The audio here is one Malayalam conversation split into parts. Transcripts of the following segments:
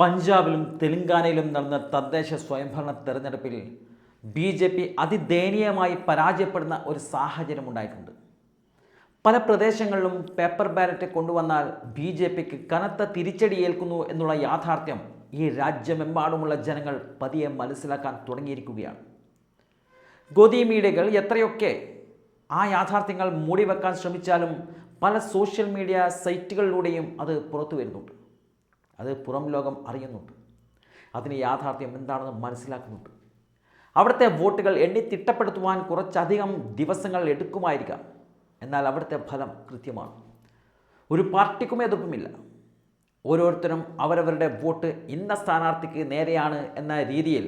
പഞ്ചാബിലും തെലങ്കാനയിലും നടന്ന തദ്ദേശ സ്വയംഭരണ തെരഞ്ഞെടുപ്പിൽ ബി ജെ പി അതിദയനീയമായി പരാജയപ്പെടുന്ന ഒരു സാഹചര്യം ഉണ്ടായിട്ടുണ്ട്. പല പ്രദേശങ്ങളിലും പേപ്പർ ബാലറ്റ് കൊണ്ടുവന്നാൽ ബി ജെ പിക്ക് കനത്ത തിരിച്ചടി ഏൽക്കുന്നു എന്നുള്ള യാഥാർത്ഥ്യം ഈ രാജ്യമെമ്പാടുമുള്ള ജനങ്ങൾ പതിയെ മനസ്സിലാക്കാൻ തുടങ്ങിയിരിക്കുകയാണ്. ഗോതി മീഡിയകൾ എത്രയൊക്കെ ആ യാഥാർത്ഥ്യങ്ങൾ മൂടിവെക്കാൻ ശ്രമിച്ചാലും പല സോഷ്യൽ മീഡിയ സൈറ്റുകളിലൂടെയും അത് പുറത്തു വരുന്നുണ്ട് അത് പുറം ലോകം അറിയുന്നുണ്ട്. അതിന് യാഥാർത്ഥ്യം എന്താണെന്ന് മനസ്സിലാക്കുന്നുണ്ട്. അവിടുത്തെ വോട്ടുകൾ എണ്ണി തിട്ടപ്പെടുത്തുവാൻ കുറച്ചധികം ദിവസങ്ങൾ എടുക്കുമായിരിക്കാം. എന്നാൽ അവിടുത്തെ ഫലം കൃത്യമാണ്. ഒരു പാർട്ടിക്കും എതിർപ്പുമില്ല. ഓരോരുത്തരും അവരവരുടെ വോട്ട് ഇന്ന സ്ഥാനാർത്ഥിക്ക് നേരെയാണ് എന്ന രീതിയിൽ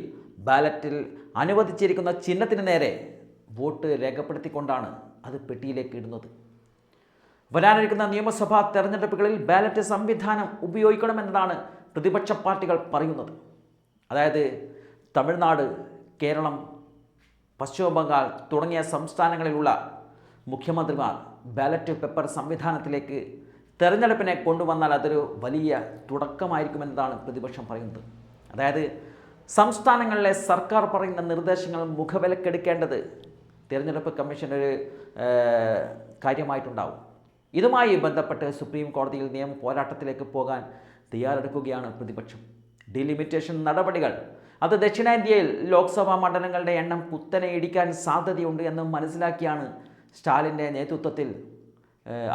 ബാലറ്റിൽ അനുവദിച്ചിരിക്കുന്ന ചിഹ്നത്തിന് നേരെ വോട്ട് രേഖപ്പെടുത്തിക്കൊണ്ടാണ് അത് പെട്ടിയിലേക്ക് ഇടുന്നത്. വരാനിരിക്കുന്ന നിയമസഭാ തെരഞ്ഞെടുപ്പുകളിൽ ബാലറ്റ് സംവിധാനം ഉപയോഗിക്കണമെന്നതാണ് പ്രതിപക്ഷ പാർട്ടികൾ പറയുന്നത്. അതായത് തമിഴ്നാട് കേരളം പശ്ചിമ ബംഗാൾ തുടങ്ങിയ സംസ്ഥാനങ്ങളിലുള്ള മുഖ്യമന്ത്രിമാർ ബാലറ്റ് പേപ്പർ സംവിധാനത്തിലേക്ക് തെരഞ്ഞെടുപ്പിനെ കൊണ്ടുവന്നാൽ അതൊരു വലിയ തുടക്കമായിരിക്കുമെന്നതാണ് പ്രതിപക്ഷം പറയുന്നത്. അതായത് സംസ്ഥാനങ്ങളിലെ സർക്കാർ പറയുന്ന നിർദ്ദേശങ്ങൾ മുഖവിലക്കെടുക്കേണ്ടത് തിരഞ്ഞെടുപ്പ് കമ്മീഷൻ ഒരു കാര്യമായിട്ടുണ്ടാവും. ഇതുമായി ബന്ധപ്പെട്ട് സുപ്രീം കോടതിയിൽ നിയമ പോരാട്ടത്തിലേക്ക് പോകാൻ തയ്യാറെടുക്കുകയാണ് പ്രതിപക്ഷം. ഡിലിമിറ്റേഷൻ നടപടികൾ. അത് ദക്ഷിണേന്ത്യയിൽ ലോക്സഭാ മണ്ഡലങ്ങളുടെ എണ്ണം കുത്തനെ ഇടിക്കാൻ സാധ്യതയുണ്ട് എന്ന് മനസ്സിലാക്കിയാണ് സ്റ്റാലിന്റെ നേതൃത്വത്തിൽ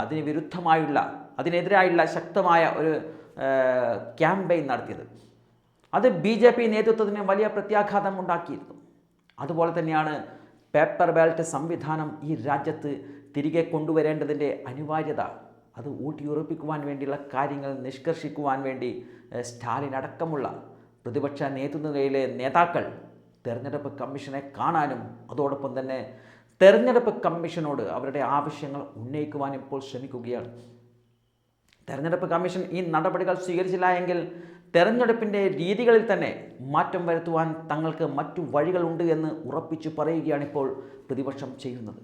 അതിന് വിരുദ്ധമായുള്ള അതിനെതിരായുള്ള ശക്തമായ ഒരു ക്യാമ്പയിൻ നടത്തിയത്. അത് ബി ജെ പി നേതൃത്വത്തിന് വലിയ പ്രത്യാഘാതം ഉണ്ടാക്കിയിരുന്നു. അതുപോലെ തന്നെയാണ് പേപ്പർ ബാലറ്റ് സംവിധാനം ഈ രാജ്യത്ത് തിരികെ കൊണ്ടുവരേണ്ടതിന്റെ അനിവാര്യത അത് ഊട്ടിയുറപ്പിക്കുവാൻ വേണ്ടിയുള്ള കാര്യങ്ങൾ നിഷ്കർഷിക്കുവാൻ വേണ്ടി സ്റ്റാലിൻ അടക്കമുള്ള പ്രതിപക്ഷ നേതൃനിരയിലെ നേതാക്കൾ തെരഞ്ഞെടുപ്പ് കമ്മീഷനെ കാണാനും അതോടൊപ്പം തന്നെ തെരഞ്ഞെടുപ്പ് കമ്മീഷനോട് അവരുടെ ആവശ്യങ്ങൾ ഉന്നയിക്കുവാൻ ഇപ്പോൾ ശ്രമിക്കുകയാണ്. തെരഞ്ഞെടുപ്പ് കമ്മീഷൻ ഈ നടപടികൾ സ്വീകരിച്ചില്ല എങ്കിൽ തെരഞ്ഞെടുപ്പിന്റെ രീതികളിൽ തന്നെ മാറ്റം വരുത്തുവാൻ തങ്ങൾക്ക് മറ്റു വഴികളുണ്ട് എന്ന് ഉറപ്പിച്ചു പറയുകയാണിപ്പോൾ പ്രതിപക്ഷം ചെയ്യുന്നത്.